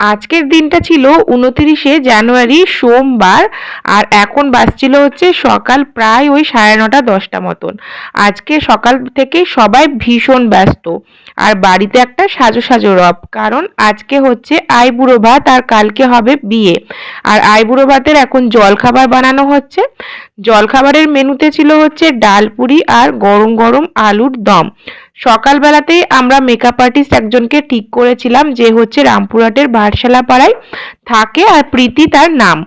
আজকের দিনটা ছিল উনতিরিশে জানুয়ারি, সোমবার, আর এখন বাজছিল হচ্ছে সকাল প্রায় ওই সাড়ে নটা, দশটা মতন। আজকে সকাল থেকে সবাই ভীষণ ব্যস্ত, আর বাড়িতে একটা সাজো সাজো রব, কারণ আজকে হচ্ছে আইবুড়ো ভাত আর কালকে হবে বিয়ে। আর আইবুড়ো ভাতের এখন জলখাবার বানানো হচ্ছে। জলখাবারের মেনুতে ছিল হচ্ছে ডাল পুরি আর গরম গরম আলুর দম। সকালবেলাতেই আমরা মেকআপ আর্টিস্ট একজনকে ঠিক করেছিলাম যে হচ্ছে রামপুরহাটের বারশালা পাড়ায় থাকে আর প্রীতি তার নাম।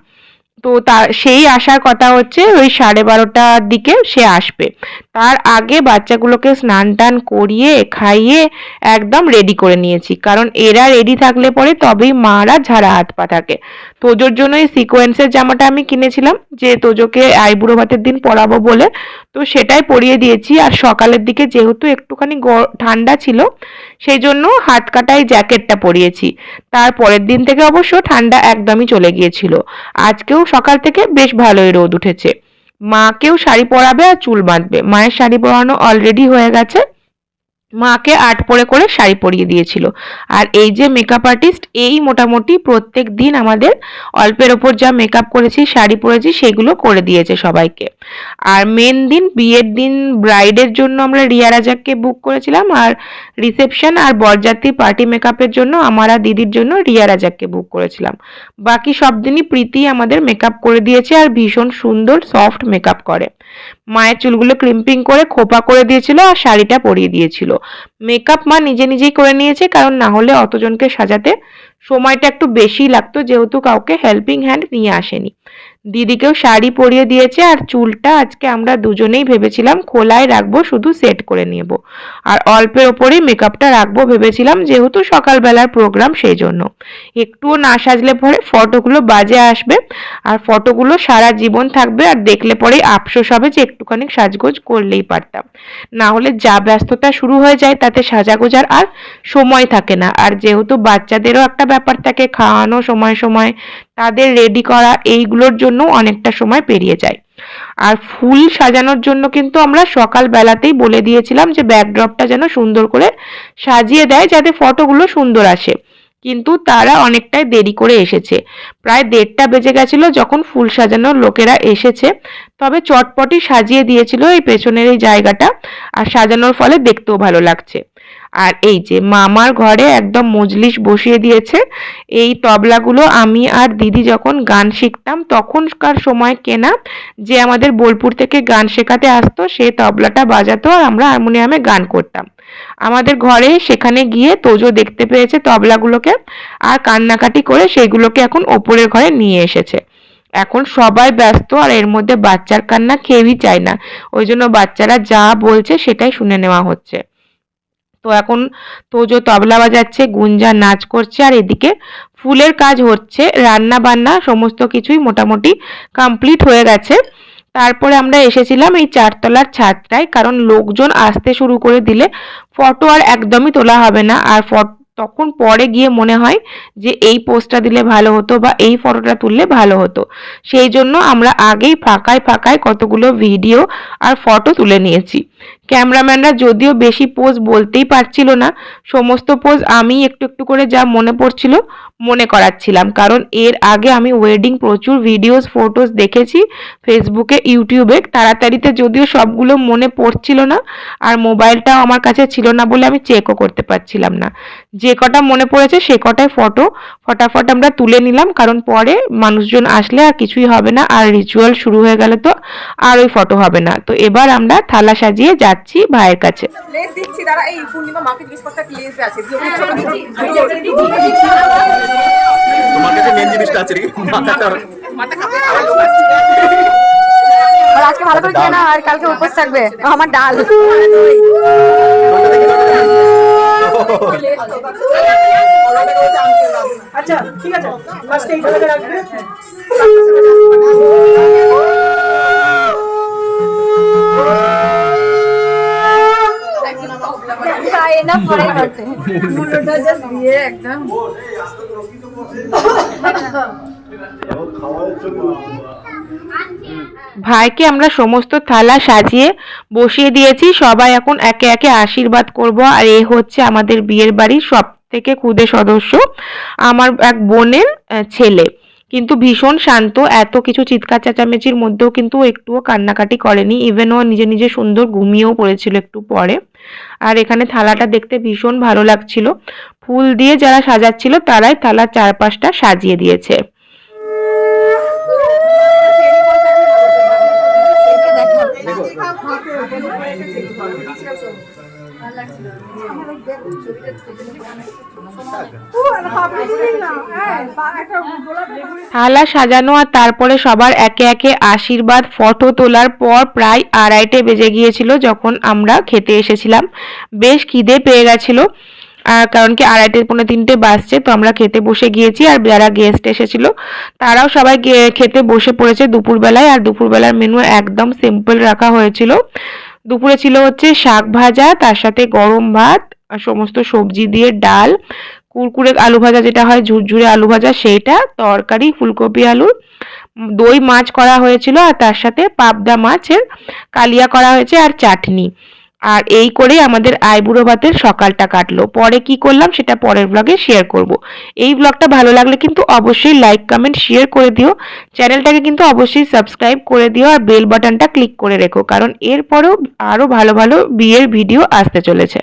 তো তার সেই আসার কথা হচ্ছে ওই সাড়ে বারোটার দিকে সে আসবে। তার আগে বাচ্চাগুলোকে স্নান টান করিয়ে, খাইয়ে একদম রেডি করে নিয়েছি। কারণ এরা রেডি থাকলে পরে তবেই মারা ঝাড়া হাত পা থাকে। তোজোর জন্য এই সিকোয়েন্সের জামাটা আমি কিনেছিলাম, যে তোজোকে আইবুড়ো ভাতের দিন পরাবো বলে। তো সেটাই পরিয়ে দিয়েছি, আর সকালের দিকে যেহেতু একটুখানি ঠান্ডা ছিল সেই জন্য হাত কাটাই জ্যাকেটটা পরিয়েছি। তার পরের দিন থেকে অবশ্য ঠান্ডা একদমই চলে গিয়েছিল। আজকেও সকাল থেকে বেশ ভালোই রোদ উঠেছে। মাকেও শাড়ি পরাবে আর চুল বাঁধবে। মায়ের শাড়ি পরানো অলরেডি হয়ে গেছে। মাকে আট পরে করে শাড়ি পরিয়ে দিয়েছিল। আর এই যে মেকআপ আর্টিস্ট এই মোটামুটি প্রত্যেক দিন আমাদের অল্পের ওপর যা মেকআপ করেছি, শাড়ি পরেছি, সেগুলো করে দিয়েছে সবাইকে। আর মেন দিন, বিয়ের দিন ব্রাইডের জন্য আমরা রিয়া রাজাককে বুক করেছিলাম। আর রিসেপশন আর বরযাত্রী পার্টি মেকআপের জন্য আমার দিদির জন্য রিয়া রাজাককে বুক করেছিলাম। বাকি সব দিনই প্রীতি আমাদের মেকআপ করে দিয়েছে আর ভীষণ সুন্দর সফট মেকআপ করে। মায়ের চুলগুলো ক্রিম্পিং করে, খোপা করে দিয়েছিল আর শাড়িটা পরিয়ে দিয়েছিল। মেকআপ মা নিজে নিজেই করে নিয়েছে, কারণ না হলে অতজনকে সাজাতে সময়টা একটু বেশি লাগতো, যেহেতু কাউকে হেল্পিং হ্যান্ড নিয়ে আসেনি। দিদিকেও শাড়ি পরিয়ে দিয়েছে আর চুলটা আজকে আমরা দুজনেই ভেবেছিলাম খোলায় রাখব, শুধু সেট করে নেব। আর অল্পের ওপরেই মেকআপটা রাখব ভেবেছিলাম, যেহেতু সকালবেলার প্রোগ্রাম সেই জন্য একটুও না সাজলে পরে ফটোগুলো বাজে আসবে আর ফটোগুলো সারা জীবন থাকবে আর দেখলে পরেই আফসোস হবে যে একটুখানি সাজগোজ করলেই পারতাম। না হলে যা ব্যস্ততা শুরু হয়ে যায় তাতে সাজাগোজার আর সময় থাকে না। আর যেহেতু বাচ্চাদেরও একটা ব্যাপার থাকে, খাওয়ানো সময় সময় তাদের রেডি করা এইগুলোর জন্য অনেকটা সময় পেরিয়ে যায়। আর ফুল সাজানোর জন্য কিন্তু আমরা সকাল বেলাতেই বলে দিয়েছিলাম যে ব্যাকড্রপটা যেন সুন্দর করে সাজিয়ে দেয় যাতে ফটোগুলো সুন্দর আসে। কিন্তু তারা অনেকটাই দেরি করে এসেছে। প্রায় দেড়টা বেজে গেছিল যখন ফুল সাজানোর লোকেরা এসেছে। তবে চটপটি সাজিয়ে দিয়েছিল এই পেছনের এই জায়গাটা। আর সাজানোর ফলে দেখতেও ভালো লাগছে। আর এই যে মামার ঘরে একদম মজলিস বসিয়ে দিয়েছে, এই তবলাগুলো আমি আর দিদি যখন গান শিখতাম, তখনকার সময় কেনা যে আমাদের বোলপুর থেকে গান শেখাতে আসতো, সে তবলাটা বাজাতো আর আমরা হারমোনিয়ামে গান করতাম। আমাদের ঘরে সেখানে গিয়ে তোজো দেখতে পেয়েছে তবলাগুলোকে আর কান্নাকাটি করে সেইগুলোকে এখন ওপরের ঘরে নিয়ে এসেছে। এখন সবাই ব্যস্ত আর এর মধ্যে বাচ্চার কান্না কেউই চায় না। ওই জন্য বাচ্চারা যা বলছে সেটাই শুনে নেওয়া হচ্ছে। তো এখন তোজো তবলা বাজাচ্ছে, গুঞ্জা নাচ করছে, আর এদিকে ফুলের কাজ হচ্ছে, রান্না বান্না সমস্ত কিছুই মোটামুটি কমপ্লিট হয়ে গেছে। তারপরে আমরা এসেছিলাম এই চারতলার ছাদটায়, কারণ লোকজন আসতে শুরু করে দিলে ফটো আর একদমই তোলা হবে না। আর ফটো, তখন পরে গিয়ে মনে হয় যে এই পোস্টটা দিলে ভালো হতো বা এই ফটোটা তুললে ভালো হতো। সেই জন্য আমরা আগেই ফাঁকায় ফাঁকায় কতগুলো ভিডিও আর ফটো তুলে নিয়েছি। ক্যামেরাম্যানরা যদিও বেশি পোজ বলতেই পারছিল না, সমস্ত পোজ আমি একটু একটু করে যা মনে পড়ছিল মনে করাচ্ছিলাম। কারণ এর আগে আমি ওয়েডিং প্রচুর ভিডিওস ফটোস দেখেছি ফেসবুকে ইউটিউবে তাড়াতাড়িতে যদিও সবগুলো মনে পড়ছিল না আর মোবাইলটাও আমার কাছে ছিল না বলে আমি চেকও করতে পারছিলাম না। যে কটা মনে পড়েছে সে কটাই ফটো ফটাফট আমরা তুলে নিলাম, কারণ পরে মানুষজন আসলে আর কিছুই হবে না, আর রিচুয়াল শুরু হয়ে গেলে তো আর ওই ফটো হবে না। তো এবার আমরা থালা সাজিয়ে যাচ্ছি ভাইয়ের কাছে। দিচ্ছি দাঁড়া এই পূর্ণিমা মাকে জিজ্ঞেস করতে আছে? দিয়ে ওকে ছোট তোমার কাছে মেন জিনিসটা আছে মাথাটা মাথা কাপড় খাওয়া লোক আসছে আর আজকে ভালো করে খেয়ে না আর কালকে উপোস থাকবে। আমার ডাল। আচ্ছা ঠিক আছে। রাখবে। না পরে করতে মুলোটা জাস্ট দিয়ে একদম। ভাইকে আমরা সমস্ত থালা সাজিয়ে বসিয়ে দিয়েছি। সবাই এখন একে একে আশীর্বাদ করব। আর এ হচ্ছে আমাদের বিয়ের বাড়ির সব থেকে খুদে সদস্য। আমার এক বোনের ছেলে। কিন্তু ভীষণ শান্ত, এত কিছু চিৎকার চেঁচামেচির মধ্যেও কিন্তু একটুও কান্নাকাটি করেনি ইভেন ও নিজে নিজে সুন্দর ঘুমিয়েও পড়েছিল একটু পরে। আর এখানে থালাটা দেখতে ভীষণ ভালো লাগছিল। ফুল দিয়ে যারা সাজাচ্ছিল তারাই থালার চারপাশটা সাজিয়ে দিয়েছে। থালা সাজানো আর তারপরে সবার একে একে আশীর্বাদ ফটো তোলার পর প্রায় আড়াইটে বেজে গিয়েছিল যখন আমরা খেতে এসেছিলাম। বেশ খিদে পেয়ে গেছিল কারণ কি আড়াইটে পৌনে তিনটে বাজছে, তো আমরা খেতে বসে গিয়েছি আর যারা গেস্ট এসেছিল, তারাও সবাই খেতে বসে পড়েছে দুপুরবেলায়। আর দুপুরবেলার মেনু একদম সিম্পল রাখা হয়েছিল। দুপুরে ছিল হচ্ছে শাক ভাজা, তার সাথে গরম ভাত আর সমস্ত সবজি দিয়ে ডাল কুরকুরে আলু ভাজা যেটা হয় ঝুরঝুরে আলু ভাজা সেইটা তরকারি ফুলকপি উম, দই মাছ করা হয়েছিল আর তার সাথে পাবদা মাছের কালিয়া করা হয়েছে আর চাটনি। আর এই করেই আমাদের আইবুড়ো ভাতের সকালটা কাটলো। পরে কি করলাম সেটা পরের ব্লগে শেয়ার করব। এই ব্লগটা ভালো লাগলে কিন্তু অবশ্যই লাইক কমেন্ট শেয়ার করে দিও। চ্যানেলটাকে কিন্তু অবশ্যই সাবস্ক্রাইব করে দিও আর বেল বাটনটা ক্লিক করে রেখো। কারণ এরপরেও আরও ভালো ভালো বিয়ের ভিডিও আসতে চলেছে।